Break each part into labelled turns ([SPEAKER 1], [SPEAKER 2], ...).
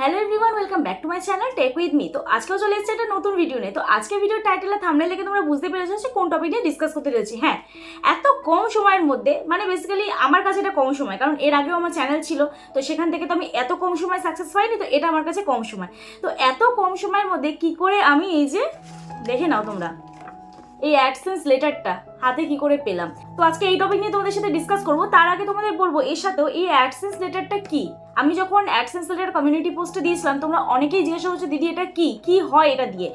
[SPEAKER 1] Hello everyone welcome back to my channel tech with me তো আজকেও চলে এসেছে একটা নতুন ভিডিও নিয়ে। তো আজকে ভিডিও টাইটেল আর থামলে লেগে তোমরা বুঝতে পেরেছ যে কোন টপিক নিয়ে ডিসকাস করতে রয়েছি হ্যাঁ এত কম সময়ের মধ্যে মানে বেসিক্যালি আমার কাছে এটা কম সময়, কারণ এর আগেও আমার চ্যানেল ছিল, তো সেখান থেকে তো আমি এত কম সময় সাকসেস পাইনি, তো এটা আমার কাছে কম সময়। তো এত কম সময়ের মধ্যে কি করে আমি এই যে, দেখে নাও তোমরা, এই অ্যাডসেন্স লেটারটা হাতে কি করে পেলাম? তো আজকে এই টপিক নিয়ে তোমাদের সাথে ডিসকাস করব। তার আগে তোমাদের বলব, এর সাথেও এই অ্যাডসেন্স লেটারটা কি? আমি যখন অ্যাডসেন্স লেটার কমিউনিটি পোস্টে দিয়েছিলাম, তোমরা অনেকেই জিজ্ঞাসা করছ, দিদি, এটা কি? কি হয় এটা দিয়ে?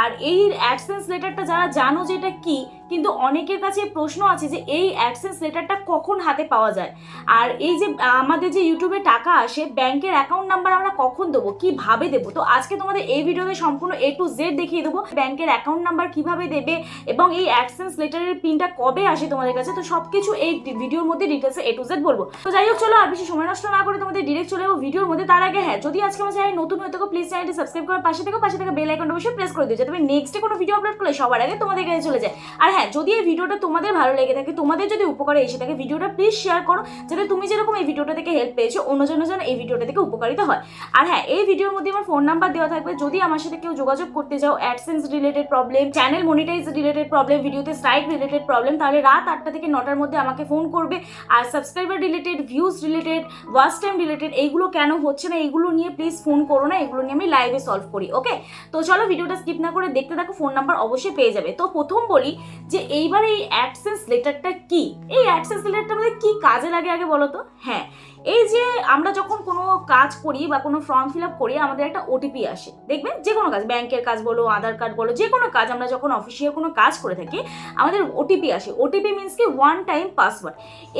[SPEAKER 1] আর এই অ্যাডসেন্স লেটারটা যারা জানো যে এটা কি, কিন্তু অনেকের কাছে প্রশ্ন আছে যে এই অ্যাডসেন্স লেটারটা কখন হাতে পাওয়া যায়? আর এই যে, আমাদের যে ইউটিউবে টাকা আসে, ব্যাংকের অ্যাকাউন্ট নাম্বার আমরা কখন দেবো? কীভাবে দেবো? তো আজকে তোমাদের এই ভিডিওতে সম্পূর্ণ এ টু জেড দেখিয়ে দেবো। ব্যাংকের অ্যাকাউন্ট নাম্বার কীভাবে দেবে এবং এই অ্যাডসেন্স লেটারের পিনটা কবে আসে তোমাদের কাছে? তো সব কিছু এই ভিডিওর মধ্যে ডিটেলসে এ টু জেড বলব। তো যাই হোক, চলো আর বেশি সময় নষ্ট না করে তোমাদের ডিরেক্ট চলে যাব ভিডিওর মধ্যে। তার আগে হ্যাঁ যদি আজকে আমার চ্যানেল নতুন হয়ে থাকো প্লিজ চ্যানেলটি সাবস্ক্রাইব করার পাশে থেকে। পাশে থেকে বেল আইকনটা অবশ্যই প্রেস করে দিও, যাতে আমি নেক্সটে কোনো ভিডিও আপলোড করলে সবার আগে তোমাদের কাছে চলে যায়। আর হ্যাঁ যদি এই ভিডিওটা তোমাদের ভালো লেগে থাকে, তোমাদের যদি উপকারে এসে থাকে, ভিডিওটা প্লিজ শেয়ার করো, যাতে তুমি যেরকম এই ভিডিওটা থেকে হেল্প পেয়েছ, অন্যজন যেন এই ভিডিওটা থেকে উপকারিত হয়। আর হ্যাঁ এই ভিডিওর মধ্যে আমার ফোন নাম্বার দেওয়া থাকবে। যদি আমার সাথে কেউ যোগাযোগ করতে চাও AdSense related problem channel monetize related problem ভিডিওতে স্ট্রাইক রিলেটেড প্রবলেম তাহলে রাত আটটা থেকে নটার মধ্যে আমাকে ফোন করবে। আর subscriber related views related watch time related এইগুলো কেন হচ্ছে না, এইগুলো নিয়ে প্লিজ ফোন করো না এগুলো নিয়ে আমি লাইভে সলভ করি ওকে তো চলো ভিডিওটা স্কিপ না করে দেখতে থাকো ফোন নাম্বার অবশ্যই পেয়ে যাবে। তো প্রথম বলি যে এইবার এই অ্যাডসেন্স লেটারটা কি? এই অ্যাডসেন্স লেটারটা আমাদের কি কাজে লাগে আগে বলো তো? হ্যাঁ এই যে আমরা যখন কোনো কাজ করি বা কোনো ফর্ম ফিল আপ করি, আমাদের একটা ওটিপি আসে। দেখবেন? যে কোনো কাজ, ব্যাংকের কাজ বলো, আধার কার্ড বলো যে কোনো কাজ আমরা যখন অফিসিয়াল কোনো কাজ করে থাকি, আমাদের ওটিপি আসে। ওটিপি মিনস কি ওয়ান টাইম পাসওয়ার্ড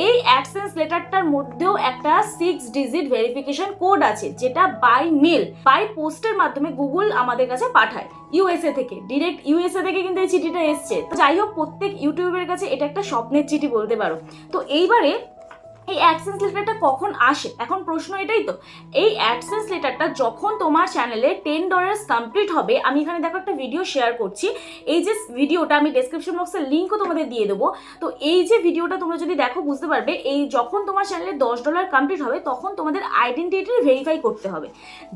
[SPEAKER 1] এই অ্যাডসেন্স লেটারটার মধ্যেও একটা সিক্স ডিজিট ভেরিফিকেশন কোড আছে, যেটা বাই মেল বাই পোস্টের মাধ্যমে গুগল আমাদের কাছে পাঠায় ইউএসএ থেকে। ডিরেক্ট ইউএসএ থেকে কিন্তু এই চিঠিটা এসছে। তো যাই হোক প্রত্যেক ইউটিউবের কাছে এটা একটা স্বপ্নের চিঠি বলতে পারো। তো এইবারে এই অ্যাডসেন্স লেটারটা কখন আসে? এখন প্রশ্ন এটাই তো। এই অ্যাডসেন্স লেটারটা যখন তোমার চ্যানেলে টেন ডলার্স কমপ্লিট হবে, আমি এখানে দেখো একটা ভিডিও শেয়ার করছি। এই যে ভিডিওটা আমি ডেসক্রিপশন বক্সের লিঙ্কও তোমাদের দিয়ে দেবো। তো এই যে ভিডিওটা তোমরা যদি দেখো, বুঝতে পারবে, এই যখন তোমার চ্যানেলে দশ ডলার কমপ্লিট হবে, তখন তোমাদের আইডেন্টিটি ভেরিফাই করতে হবে।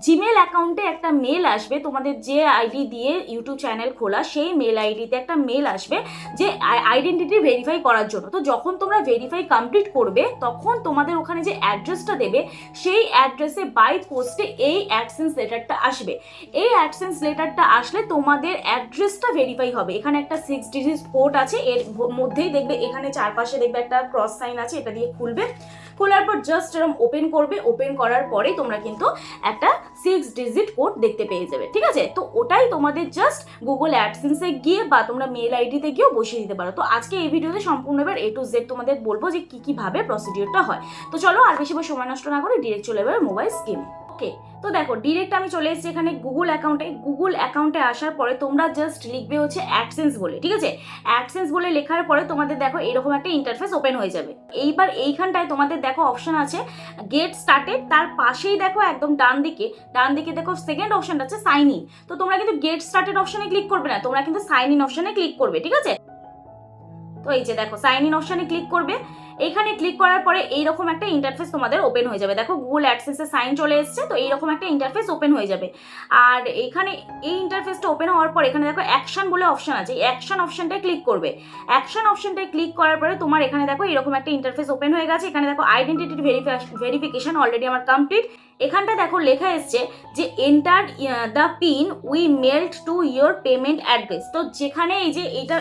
[SPEAKER 1] জিমেল অ্যাকাউন্টে একটা মেল আসবে, তোমাদের যে আইডি দিয়ে ইউটিউব চ্যানেল খোলা, সেই মেল আইডিতে একটা মেল আসবে যে আইডেন্টিটি ভেরিফাই করার জন্য। তো যখন তোমরা ভেরিফাই কমপ্লিট করবে, তখন তোমাদের ওখানে যে অ্যাড্রেসটা দেবে, সেই অ্যাড্রেসে বাই পোস্টে এই অ্যাডসেন্স লেটারটা আসবে। এই অ্যাডসেন্স লেটারটা আসলে তোমাদের অ্যাড্রেসটা ভেরিফাই হবে। এখানে একটা সিক্স ডিজিট কোড আছে, এর মধ্যেই দেখবে, এখানে চারপাশে দেখবে একটা ক্রস সাইন আছে, এটা দিয়ে খুলবে। খোলার পর জাস্ট এরকম ওপেন করবে ওপেন করার পরে তোমরা কিন্তু একটা সিক্স ডিজিট কোড দেখতে পেয়ে যাবে, ঠিক আছে? তো ওটাই তোমাদের জাস্ট গুগল অ্যাডসেন্সে গিয়ে বা তোমরা মেল আইডিতে গিয়েও বসিয়ে দিতে পারো। তো আজকে এই ভিডিওতে সম্পূর্ণ এবার এ টু জেড তোমাদের বলব যে কী কীভাবে প্রসিডিওরটা হয়। তো চলো আর বেশি সময় নষ্ট না করে ডিরেক্ট চলে যাবে মোবাইল স্কিম ওকে তো দেখো ডিরেক্ট আমি চলে এসেছি এখানে গুগল অ্যাকাউন্টে গুগল অ্যাকাউন্টে আসার পরে তোমরা জাস্ট লিখবে হচ্ছে অ্যাডসেন্স বলে, ঠিক আছে? অ্যাডসেন্স বলে লেখার পরে তোমাদের দেখো এরকম একটা ইন্টারফেস ওপেন হয়ে যাবে। এইবার এইখানটায় তোমাদের দেখো অপশন আছে গেট স্টার্টেড তার পাশেই দেখো একদম ডান দিকে ডান দিকে দেখো সেকেন্ড অপশনটা আছে সাইন ইন তো তোমরা কিন্তু গেট স্টার্টেড অপশনে ক্লিক করবে না, তোমরা কিন্তু সাইন ইন অপশনে ক্লিক করবে, ঠিক আছে? তো এই যে দেখো সাইন ইন অপশানে ক্লিক করবে। এইখানে ক্লিক করার পরে এইরকম একটা ইন্টারফেস তোমাদের ওপেন হয়ে যাবে। দেখো গুগল অ্যাডসেন্সের সাইন চলে এসছে, তো এইরকম একটা ইন্টারফেস ওপেন হয়ে যাবে। আর এখানে এই ইন্টারফেসটা ওপেন হওয়ার পর এখানে দেখো অ্যাকশন বলে অপশন আছে। এই অ্যাকশন অপশনটায় ক্লিক করবে। অ্যাকশন অপশনটায় ক্লিক করার পরে তোমার এখানে দেখো এরকম একটা ইন্টারফেস ওপেন হয়ে গেছে। এখানে দেখো আইডেন্টিটি ভেরিফিকেশন অলরেডি আমার কমপ্লিট এখানটা দেখো লেখা এসছে যে enter the pin we mailed to your payment address তো যেখানে এই যে এটা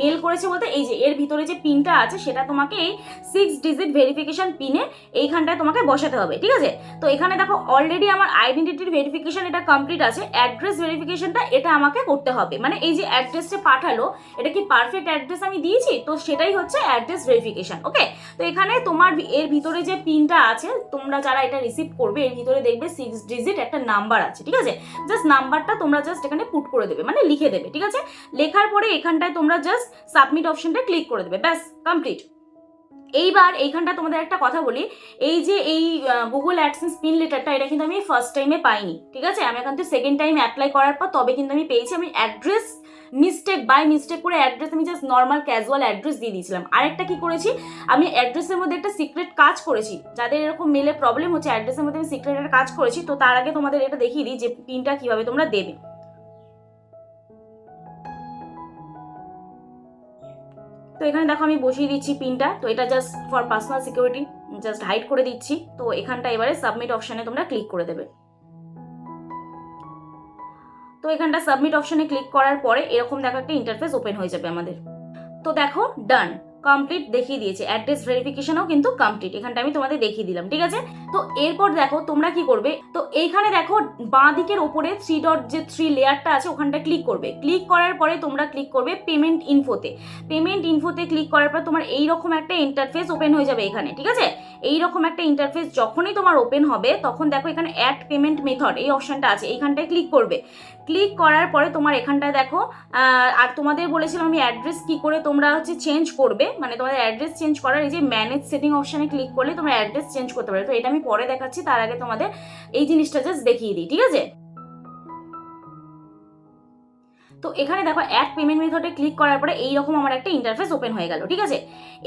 [SPEAKER 1] মেল করেছে বলতে এই যে এর ভিতরে যে পিনটা আছে, সেটা তোমাকে এই সিক্স ডিজিট ভেরিফিকেশন পিনে এইখানটায় তোমাকে বসাতে হবে, ঠিক আছে? তো এখানে দেখো অলরেডি আমার আইডেন্টিটির ভেরিফিকেশন এটা কমপ্লিট আছে অ্যাড্রেস ভেরিফিকেশনটা এটা আমাকে করতে হবে। মানে এই যে অ্যাড্রেসটা পাঠালো, এটা কি পারফেক্ট অ্যাড্রেস আমি দিয়েছি? তো সেটাই হচ্ছে অ্যাড্রেস ভেরিফিকেশন ওকে তো এখানে তোমার এর ভিতরে যে পিনটা আছে, তোমরা যারা এটা রিসিভ করবে এর ভিতরে দেখবে সিক্স ডিজিট একটা নাম্বার আছে, ঠিক আছে? জাস্ট নাম্বারটা তোমরা জাস্ট এখানে পুট করে দেবে মানে লিখে দেবে, ঠিক আছে? লেখার পরে এখানটায় তোমরা জাস্ট সাবমিট অপশনটা ক্লিক করে দেবে, ব্যাস কমপ্লিট এইবার এইখানটা তোমাদের একটা কথা বলি, এই যে এই গুগল অ্যাডসেন্স পিন লেটারটা এটা কিন্তু আমি ফার্স্ট টাইমে পাইনি, ঠিক আছে? আমি এখন তো সেকেন্ড টাইম অ্যাপ্লাই করার পর তবে কিন্তু আমি পেয়েছি, আমি অ্যাড্রেস মিস্টেক বাই মিস্টেক করে অ্যাড্রেস আমি জাস্ট নর্মাল ক্যাজুয়াল অ্যাড্রেস দিয়ে দিয়েছিলাম। আরেকটা কি করেছি? আমি অ্যাড্রেসের মধ্যে একটা সিক্রেট কাজ করেছি, যাদের এরকম মেলে প্রবলেম হচ্ছে অ্যাড্রেসের মধ্যে আমি সিক্রেট একটা কাজ করেছি, তো তার আগে তোমাদের এটা দেখিয়ে দিই যে পিনটা কীভাবে তোমরা দেবে। তো এখানে দেখো আমি বসিয়ে দিচ্ছি পিনটা। তো এটা just for personal security just hide করে দিচ্ছি। তো এখানটা এবারে সাবমিট অপশানে তোমরা ক্লিক করে দেবে। তো এখানটা সাবমিট অপশানে ক্লিক করার পরে এরকম দেখো একটা ইন্টারফেস ওপেন হয়ে যাবে আমাদের। তো দেখো ডান কমপ্লিট দেখিয়ে দিয়েছে। অ্যাড্রেস ভেরিফিকেশনও কিন্তু কমপ্লিট এখানটা আমি তোমাদের দেখিয়ে দিলাম, ঠিক আছে? তো এরপর দেখো তোমরা কি করবে? তো এইখানে দেখো বাঁ দিকের ওপরে থ্রি ডট যে থ্রি লেয়ারটা আছে, ওখানটা ক্লিক করবে। ক্লিক করার পরে তোমরা ক্লিক করবে পেমেন্ট ইনফোতে পেমেন্ট ইনফোতে ক্লিক করার পর তোমার এইরকম একটা ইন্টারফেস ওপেন হয়ে যাবে এখানে, ঠিক আছে? এইরকম একটা ইন্টারফেস যখনই তোমার ওপেন হবে, তখন দেখো এখানে অ্যাড পেমেন্ট মেথড এই অপশনটা আছে এইখানটায় ক্লিক করবে। ক্লিক করার পরে তোমার এখানটায় দেখো আর তোমাদের বলেছিলাম আমি অ্যাড্রেস কি করে তোমরা হচ্ছে চেঞ্জ করবে। মানে তোমাদের অ্যাড্রেস চেঞ্জ করার এই যে ম্যানেজ সেটিং অপশানে ক্লিক করলে তোমরা অ্যাড্রেস চেঞ্জ করতে পারো। তো এটা আমি পরে দেখাচ্ছি, তার আগে তোমাদের এই জিনিসটা জাস্ট দেখিয়ে দিই, ঠিক আছে? তো এখানে দেখো অ্যাড পেমেন্ট মেথডে ক্লিক করার পরে এইরকম আমার একটা ইন্টারফেস ওপেন হয়ে গেল, ঠিক আছে?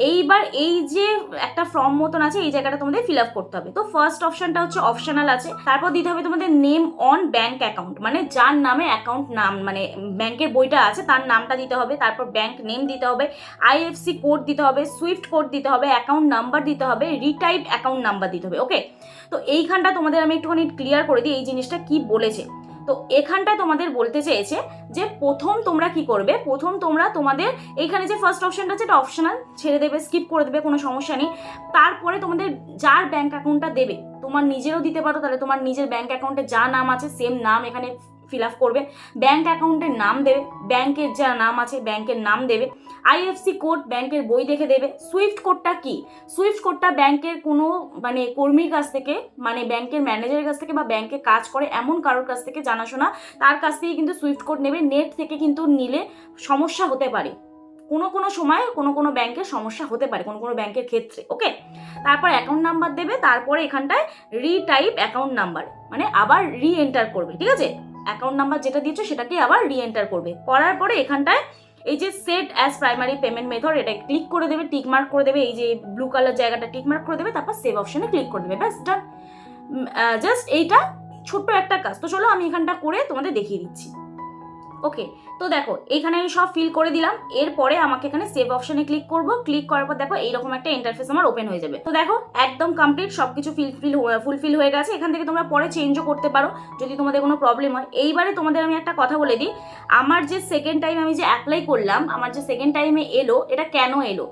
[SPEAKER 1] এইবার এই যে একটা ফর্ম মতন আছে, এই জায়গাটা তোমাদের ফিল আপ করতে হবে। তো ফার্স্ট অপশনটা হচ্ছে অপশনাল আছে। তারপর দিতে হবে তোমাদের নেম অন ব্যাংক অ্যাকাউন্ট মানে যার নামে অ্যাকাউন্ট নাম মানে ব্যাংকের বইটা আছে, তার নামটা দিতে হবে, তারপর ব্যাংক নেম দিতে হবে আইএফসি কোড দিতে হবে সুইফট কোড দিতে হবে অ্যাকাউন্ট নাম্বার দিতে হবে রিটাইপ অ্যাকাউন্ট নাম্বার দিতে হবে ওকে তো এইখানটা তোমাদের আমি একটুখানি ক্লিয়ার করে দিই এই জিনিসটা কি বলেছে। তো এখানটায় তোমাদের বলতে চেয়েছে যে প্রথম তোমরা কি করবে? প্রথম তোমরা তোমাদের এখানে যে ফার্স্ট অপশানটা আছে, এটা অপশনাল ছেড়ে দেবে স্কিপ করে দেবে, কোনো সমস্যা নেই। তারপরে তোমাদের যার ব্যাঙ্ক অ্যাকাউন্টটা দেবে, তোমার নিজেরও দিতে পারো, তাহলে তোমার নিজের ব্যাঙ্ক অ্যাকাউন্টে যা নাম আছে সেম নাম এখানে ফিল আপ করবে। ব্যাঙ্ক অ্যাকাউন্টের নাম দেবে ব্যাংকের যা নাম আছে ব্যাংকের নাম দেবে। আইএফসি কোড ব্যাংকের বই দেখে দেবে। সুইফট কোডটা কি? সুইফট কোডটা ব্যাংকের কোনো মানে কর্মীর কাছ থেকে মানে ব্যাংকের ম্যানেজারের কাছ থেকে বা ব্যাংকে কাজ করে এমন কারোর কাছ থেকে জানাশোনা, তার কাছ থেকে কিন্তু সুইফট কোড নেবে। নেট থেকে কিন্তু নিলে সমস্যা হতে পারে। কোনো কোনো সময় কোনো কোনো ব্যাংকের সমস্যা হতে পারে, কোনো কোনো ব্যাংকের ক্ষেত্রে ওকে তারপর অ্যাকাউন্ট নাম্বার দেবে, তারপরে এখানটায় রিটাইপ অ্যাকাউন্ট নাম্বার মানে আবার রি এন্টার করবে, ঠিক আছে? অ্যাকাউন্ট নাম্বার যেটা দিয়েছ সেটাকে আবার রিএন্টার করবে। করার পরে এখানটায় এই যে set as primary payment method এটা ক্লিক করে দেবে টিক মার্ক করে দেবে, এই যে ব্লু কালার জায়গাটা টিক মার্ক করে দেবে, তারপর সেভ অপশানে ক্লিক করে দেবে, ব্যাস ডান জাস্ট এইটা ছোট্ট একটা কাজ। তো চলো আমি এখানটা করে তোমাদের দেখিয়ে দিচ্ছি। ওকে তো দেখো, এখানে আমি সব ফিল করে দিলাম, এরপরে আমাকে এখানে সেভ অপশনে ক্লিক করব ক্লিক করার পর দেখো এইরকম একটা ইন্টারফেস আমার ওপেন হয়ে যাবে। তো দেখো, একদম কমপ্লিট সব কিছু ফিল ফিল ফুলফিল হয়ে গেছে। এখান থেকে তোমরা পরে চেঞ্জও করতে পারো, যদি তোমাদের কোনো প্রবলেম হয়। এইবারে তোমাদের আমি একটা কথা বলে দিই, আমার যে সেকেন্ড টাইম আমি যে অ্যাপ্লাই করলাম, আমার যে সেকেন্ড টাইমে এলো, এটা কেন এলো?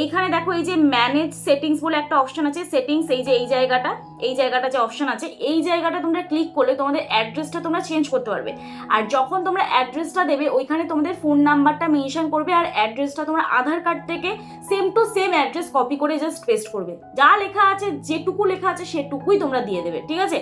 [SPEAKER 1] এইখানে দেখো এই যে ম্যানেজ সেটিংস বলে একটা অপশন আছে সেটিংস এই যে এই জায়গাটা এই জায়গাটা যে অপশন আছে, এই জায়গাটা তোমরা ক্লিক করলে তোমাদের অ্যাড্রেসটা তোমরা চেঞ্জ করতে পারবে। আর যখন তোমরা অ্যাড্রেসটা দেবে ওইখানে তোমাদের ফোন নাম্বারটা মেনশন করবে আর অ্যাড্রেসটা তোমরা আধার কার্ড থেকে same to same address copy করে জাস্ট পেস্ট করবে। যা লেখা আছে, যেটুকু লেখা আছে সেটুকুই তোমরা দিয়ে দেবে, ঠিক আছে?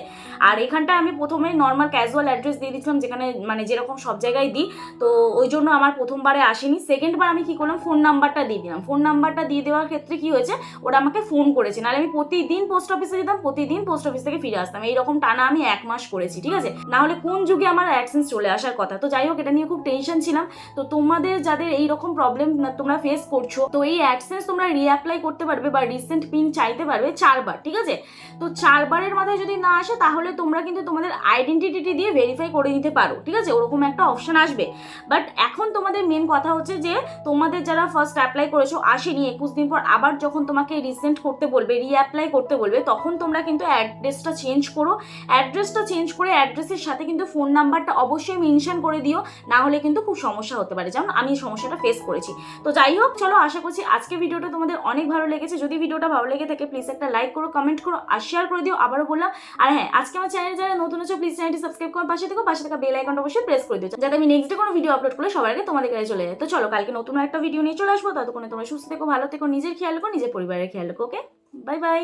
[SPEAKER 1] আর এখানটা আমি প্রথমে নর্মাল ক্যাজুয়াল অ্যাড্রেস দিয়ে দিচ্ছিলাম যেখানে মানে যেরকম সব জায়গায় দিই। তো ওই জন্য আমার প্রথমবারে আসেনি। সেকেন্ডবার আমি কি করলাম ফোন নাম্বারটা দিয়ে দিলাম। ফোন নাম্বারটা দিয়ে দেওয়ার ক্ষেত্রে কি হয়েছে, ওরা আমাকে ফোন করেছে। নাহলে আমি প্রতিদিন পোস্ট অফিসে যেতাম, প্রতিদিন পোস্ট অফিস থেকে ফিরে আসতাম। এইরকম টানা আমি এক মাস করেছি, ঠিক আছে? না হলে কোন যুগে আমার অ্যাডসেন্স চলে আসার কথা? তো যাই হোক, এটা নিয়ে খুব টেনশন ছিলাম। তো তোমাদের যাদের এই রকম প্রবলেম তোমরা ফেস করছ, তো এই অ্যাডসেন্স তোমরা রিঅ্যাপ্লাই করতে পারবে বা রিসেন্ট পিন চাইতে পারবে চারবার, ঠিক আছে? তো চারবারের মাথায় যদি না আসে, তাহলে তোমরা কিন্তু তোমাদের আইডেন্টিটি দিয়ে ভেরিফাই করে নিতে পারো, ঠিক আছে? ওরকম একটা অপশন আসবে। বাট এখন তোমাদের মেন কথা হচ্ছে যে, তোমাদের যারা ফার্স্ট অ্যাপ্লাই করেছ, আসেনি, একুশ দিন পর আবার যখন তোমাকে রিসেন্ট করতে বলবে রিঅ্যাপ্লাই করতে বলবে, তখন তোমরা কিন্তু অ্যাড্রেসটা চেঞ্জ করো। অ্যাড্রেসটা চেঞ্জ করে অ্যাড্রেসের সাথে কিন্তু ফোন নাম্বারটা অবশ্যই মেনশন করে দিও, না হলে কিন্তু খুব সমস্যা হতে পারে। যেমন আমি সমস্যাটা ফেস করেছি। তো যাই হোক, চলো আশা করছি আজকে ভিডিওটা তোমাদের অনেক ভালো লেগেছে। যদি ভিডিওটা ভালো লেগে থাকে প্লিজ একটা লাইক করো কমেন্ট করো, আর শেয়ার করে দিও, আবারও বললাম। আর হ্যাঁ আজকে আমার চ্যানেল যারা নতুন আছে প্লিজ চ্যানেলটি সাবস্ক্রাইব করার পাশে থেকে, পাশে থাকা বেল আইকনটা অবশ্যই প্রেস করে দিও, যাতে আমি নেক্সট কোনো ভিডিও আপলোড করলে সবার আগে তোমাদের কাছে চলে যায়। তো চলো, কালকে নতুন একটা ভিডিও নিয়ে চলে আসব। ততক্ষণে তোমরা সুস্থ থেকো, ভালো থেকো, নিজের খেয়াল রাখো, নিজের পরিবারের খেয়াল রাখো ওকে বাই বাই